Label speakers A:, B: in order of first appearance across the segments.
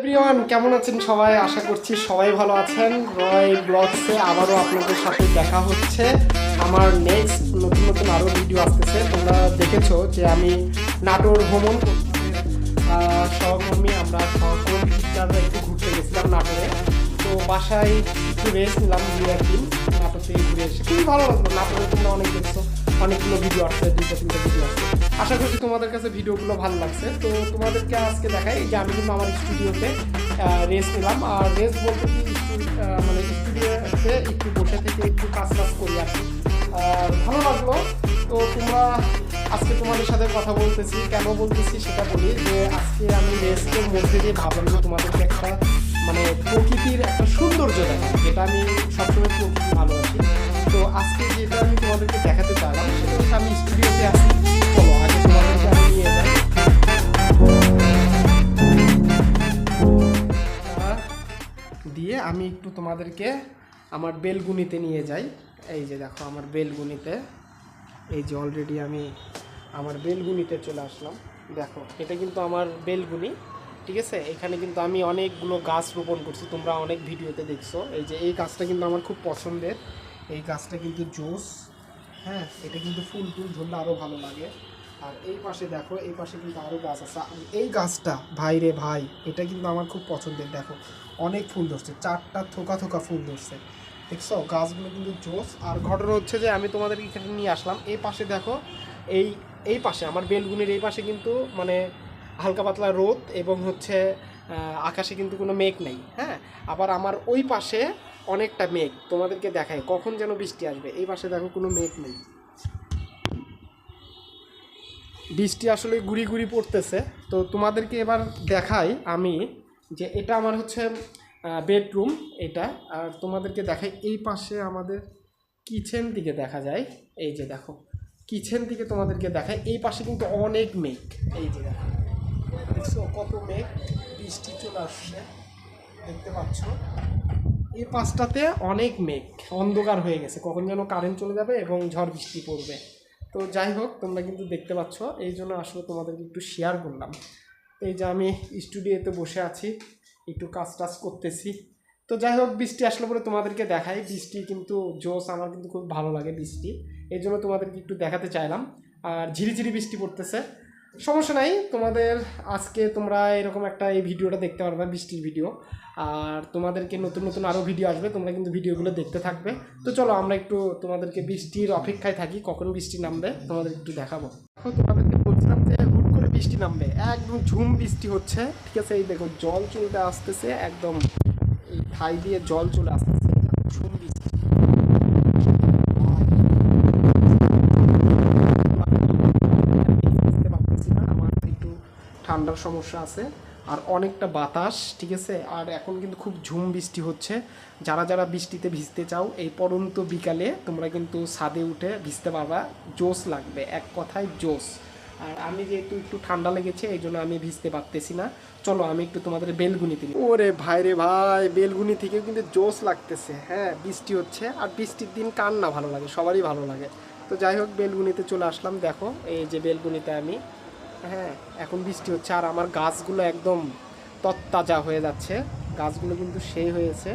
A: Everyone কেমন আছেন সবাই? আশা করছি সবাই ভালো আছেন। রয় ব্লগসে আবারও আপনাদের সাথে দেখা হচ্ছে। আমার নেক্সট নতুন নতুন আরও ভিডিও আসতেছে। তোমরা দেখেছ যে আমি নাটোর ভ্রমণ সহকর্মী, আমরা সহকর্মী টিচাররা একটু ঘুরতে গেছিলাম নাটোরে। তো বাসায় একটু রেস্ট নিলাম দু একদিন। থেকে ঘুরে এসে খুবই ভালো লাগল। নাটোরে তোমরা অনেক দেখছ। অনেকগুলো ভিডিও আসছে, দুইটা, তিনটা ভিডিও আশা করছি তোমাদের কাছে ভিডিওগুলো ভালো লাগছে। তো তোমাদেরকে আজকে দেখাই যে আমি কিন্তু আমার স্টুডিওতে রেস্ট নিলাম। আর রেস্ট বলতে কি মানে স্টুডিওতে একটু বসে থেকে একটু কাজ কাজ করি। আর ভালো লাগল। তো তোমরা, আজকে তোমাদের সাথে কথা বলতেছি, কেন বলতেছি সেটা বলি যে আজকে আমি রেস্টের মধ্যে দিয়ে ভাবলাম যে তোমাদেরকে একটা মানে প্রকৃতির একটা সৌন্দর্য দেখা যেটা আমি সবসময় আমি একটু তোমাদেরকে আমার বেলগুনিতে নিয়ে যাই। এই যে দেখো আমার বেলগুনিতে। এই যে অলরেডি আমি আমার বেলগুনিতে চলে আসলাম। দেখো, এটা কিন্তু আমার বেলগুনি, ঠিক আছে? এখানে কিন্তু আমি অনেকগুলো গাছ রোপণ করছি, তোমরা অনেক ভিডিওতে দেখছ। এই যে এই গাছটা কিন্তু আমার খুব পছন্দের। এই গাছটা কিন্তু জোস হ্যাঁ? এটা কিন্তু ফুল টুল ঝরলে আরও ভালো লাগে। আর এই পাশে দেখো, এই পাশে কিন্তু আরও গাছ আছে। এই গাছটা, ভাই রে ভাই, এটা কিন্তু আমার খুব পছন্দের, দেখো। অনেক ফুল ধরছে, চারটা থোকা থোকা ফুল ধরছে। দেখছ? গাছগুলো কিন্তু জোস আর ঘটনা হচ্ছে যে, আমি তোমাদের এখানে নিয়ে আসলাম। এই পাশে দেখো, এই এই পাশে, আমার বেলগুনির এই পাশে কিন্তু মানে হালকা পাতলা রোদ এবং হচ্ছে আকাশে কিন্তু কোনো মেঘ নেই হ্যাঁ? আবার আমার ওই পাশে অনেকটা মেঘ। তোমাদেরকে দেখায় কখন যেন বৃষ্টি আসবে। এই পাশে দেখো কোনো মেঘ নেই। বৃষ্টি আসলে গুড়ি গুড়ি পড়তেছে। তো তোমাদেরকে এবার দেখাই আমি যে এটা আমার হচ্ছে বেডরুম এটা। আর তোমাদেরকে দেখাই এই পাশে আমাদের কিচেন দিকে দেখা যায়। এই যে দেখো কিচেন দিকে তোমাদেরকে দেখাই। এই পাশে কিন্তু অনেক মেঘ। এই যে দেখো, দেখছ কত মেঘ? বৃষ্টি চলে আসছে। দেখতে পাচ্ছ? এই পাশটাতে অনেক মেঘ। অন্ধকার হয়ে গেছে। কখন যেন কারেন্ট চলে যাবে এবং ঝড় বৃষ্টি পড়বে। তো যাই হোক, তোমরা কিন্তু দেখতে পাচ্ছ। এই জন্য আসলে তোমাদেরকে একটু শেয়ার করলাম। এই যে আমি স্টুডিওতে বসে আছি, একটু কাজ টাজ করতেছি। তো যাই হোক, বৃষ্টি আসলে পরে তোমাদেরকে দেখাই। বৃষ্টি কিন্তু জোস আমার কিন্তু খুব ভালো লাগে বৃষ্টি। এই জন্য তোমাদেরকে একটু দেখাতে চাইলাম। আর ঝিরিঝিরি বৃষ্টি পড়তেছে। সমস্যা নাই, তোমাদের আজকে তোমরা এরকম একটা এই ভিডিওটা দেখতে পারবে, বৃষ্টির ভিডিও। আর তোমাদেরকে নতুন নতুন আরও ভিডিও আসবে, তোমরা কিন্তু ভিডিওগুলো দেখতে থাকবে। তো চলো আমরা একটু তোমাদেরকে বৃষ্টির অপেক্ষায় থাকি, কখন বৃষ্টি নামবে তোমাদের একটু দেখাবো। তোমাদেরকে বলছিলাম যে হুট করে বৃষ্টি নামবে, একদম ঝুম বৃষ্টি হচ্ছে, ঠিক আছে? এই দেখো, জল চলতে আসতেছে, একদম এই ঠাই দিয়ে জল চলে আসতেছে, ঝুম বৃষ্টি। ঠান্ডার সমস্যা আছে, আর অনেকটা বাতাস, ঠিক আছে? আর এখন কিন্তু খুব ঝুম বৃষ্টি হচ্ছে। যারা যারা বৃষ্টিতে ভিজতে চাও, এই পরন্ত বিকালে তোমরা কিন্তু ছাদে উঠে ভিজতে পারবা। জোস লাগবে, এক কথায় জোস আর আমি যেহেতু একটু ঠান্ডা লেগেছে, এই জন্য আমি ভিজতে পারতেছি না। চলো, আমি একটু তোমাদের বেলগুনিতে। ওরে ভাই রে ভাই, বেলগুনি থেকেও কিন্তু জোস লাগতেছে। হ্যাঁ বৃষ্টি হচ্ছে, আর বৃষ্টির দিন কার না ভালো লাগে? সবারই ভালো লাগে। তো যাই হোক, বেলগুনিতে চলে আসলাম। দেখো, এই যে বেলগুনিতে আমি হ্যাঁ এখন বৃষ্টি হচ্ছে আর আমার গাছগুলো একদম তত্তাজা হয়ে যাচ্ছে। গাছগুলো কিন্তু সেই হয়েছে।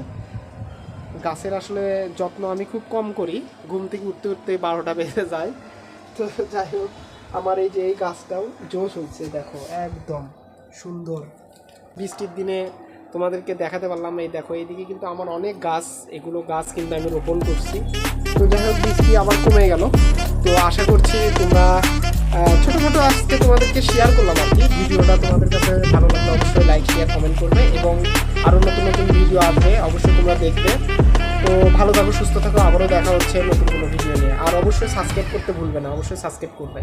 A: গাছের আসলে যত্ন আমি খুব কম করি। ঘুম থেকে উঠতে উঠতে বারোটা বেজে যায়। তো যাই হোক, আমার এই যে এই গাছটাও জোশ হচ্ছে দেখো, একদম সুন্দর। বৃষ্টির দিনে তোমাদেরকে দেখাতে পারলাম, এই দেখো, এইদিকে কিন্তু আমার অনেক গাছ, এগুলো গাছ কিন্তু আমি রোপণ করছি। তো যাই হোক, বৃষ্টি আবার কমে গেল। তো আশা করছি তোমরা আহ, ছোটো ছোটো আজকে তোমাদেরকে শেয়ার করলাম আর কি। ভিডিওটা তোমাদের কাছে ভালো লাগলে অবশ্যই লাইক শেয়ার কমেন্ট করবে এবং আরও নতুন নতুন ভিডিও আসবে অবশ্যই তোমরা দেখবে। তো ভালো থাকো সুস্থ থাকো আবারও দেখা হচ্ছে নতুন কোনো ভিডিও নিয়ে। আর অবশ্যই সাবস্ক্রাইব করতে ভুলবে না অবশ্যই সাবস্ক্রাইব করবে।